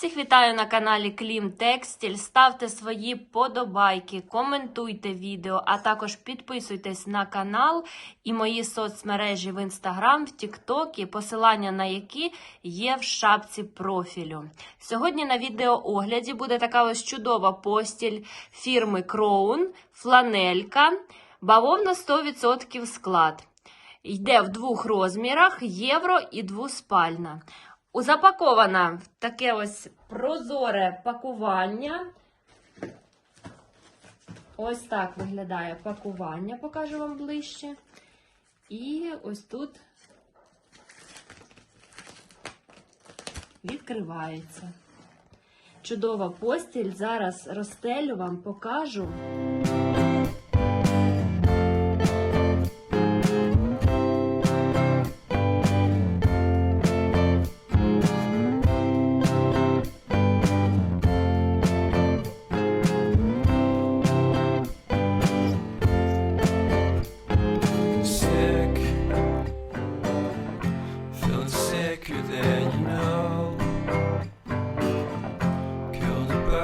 Всіх вітаю на каналі Клім Текстіль. Ставте свої подобайки, коментуйте відео, а також підписуйтесь на канал і мої соцмережі в інстаграм, в Тіктокі, посилання на які є в шапці профілю. Сьогодні на відеоогляді буде така ось чудова постіль фірми Crown, фланелька, бавовна 100% склад. Йде в двох розмірах євро і двоспальна. Запакована в таке ось прозоре пакування. Ось так виглядає пакування, покажу вам ближче. І ось тут відкривається. Чудова постіль. Зараз розстелю вам, покажу.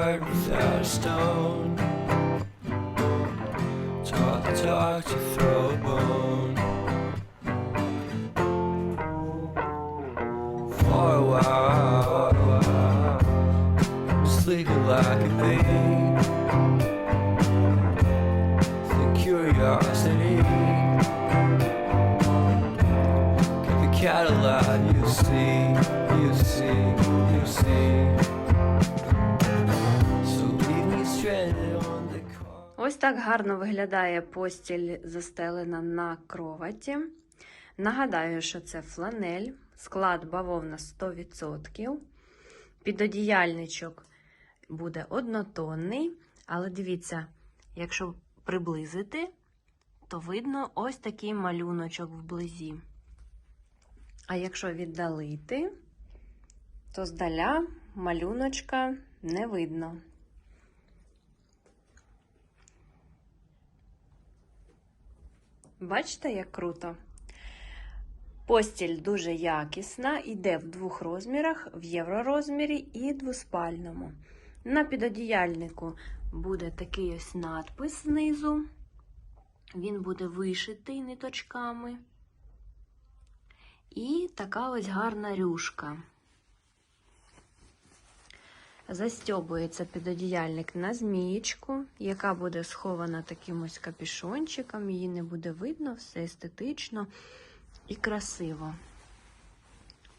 Without a stone. Talk, talk to throw a bone. For a while, sleeping like a bee. The curiosity, give a Cadillac. Ось так гарно виглядає постіль застелена на кроваті. Нагадаю, що це фланель, склад бавовна 100%. Підодіяльничок буде однотонний, але дивіться, якщо приблизити, то видно ось такий малюночок вблизі. А якщо віддалити, то здаля малюночка не видно. Бачите, як круто? Постіль дуже якісна, йде в двох розмірах, в євророзмірі і двоспальному. На підодіяльнику буде такий ось надпис знизу. Він буде вишитий ниточками. І така ось гарна рюшка. Застьобується підодіяльник на змієчку, яка буде схована таким ось капішончиком, її не буде видно, все естетично і красиво.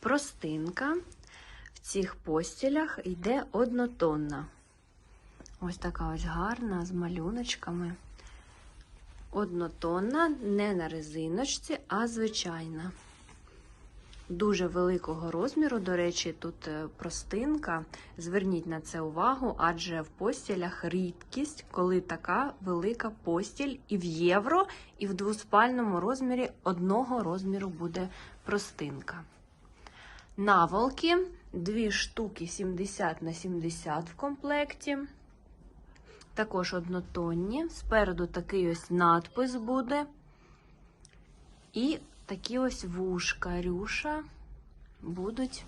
Простинка в цих постілях йде однотонна. Ось така ось гарна з малюночками. Однотонна, не на резиночці, а звичайна дуже великого розміру. До речі, тут е, простинка. Зверніть на це увагу, адже в постілях рідкість, коли така велика постіль і в євро, і в двоспальному розмірі одного розміру буде простинка. Наволки дві штуки 70 на 70 в комплекті. Також однотонні. Спереду такий ось надпис буде. І такі ось вушка рюша будуть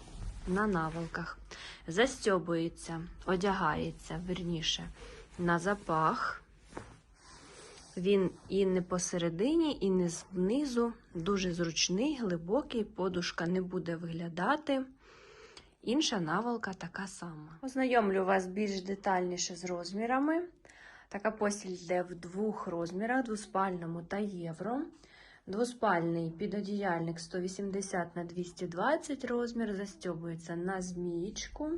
на наволках. Застьобується, одягається, верніше, на запах. Він і не посередині, і не знизу. Дуже зручний, глибокий, подушка не буде виглядати. Інша наволка така сама. Ознайомлю вас більш детальніше з розмірами. Така постіль йде в двох розмірах: двоспальному та євро. Двоспальний підодіяльник 180 на 220 розмір, застьобується на змієчку.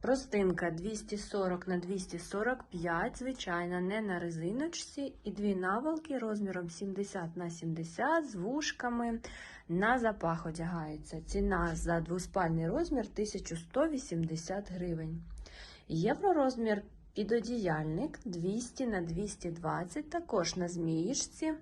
Простинка 240 на 245, звичайно, не на резиночці. І дві наволки розміром 70 на 70 з вушками на запах одягаються. Ціна за двоспальний розмір 1180 гривень. Євророзмір підодіяльник 200 на 220, також на зміїшці.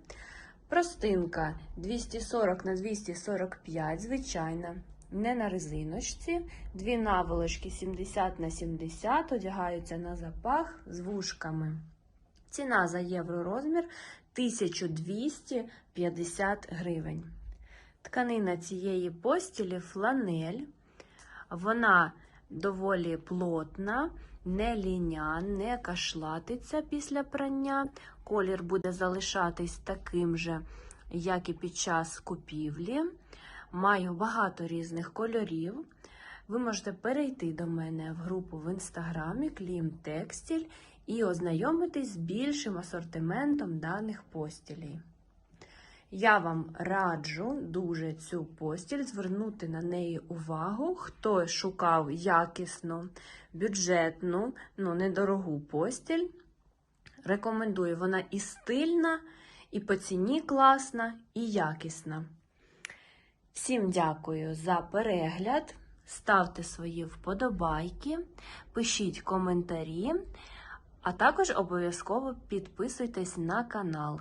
Простинка 240 на 245, звичайна, не на резиночці. Дві наволочки 70 на 70 одягаються на запах з вушками. Ціна за євророзмір 1250 гривень. Тканина цієї постілі фланель. Вона доволі плотна, не ліня, не кашлатиться після прання. Колір буде залишатись таким же, як і під час купівлі. Маю багато різних кольорів. Ви можете перейти до мене в групу в інстаграмі Клім Текстіль і ознайомитись з більшим асортиментом даних постілей. Я вам раджу дуже цю постіль звернути на неї увагу, хто шукав якісну, бюджетну, ну недорогу постіль. Рекомендую, вона і стильна, і по ціні класна, і якісна. Всім дякую за перегляд. Ставте свої вподобайки, пишіть коментарі, а також обов'язково підписуйтесь на канал.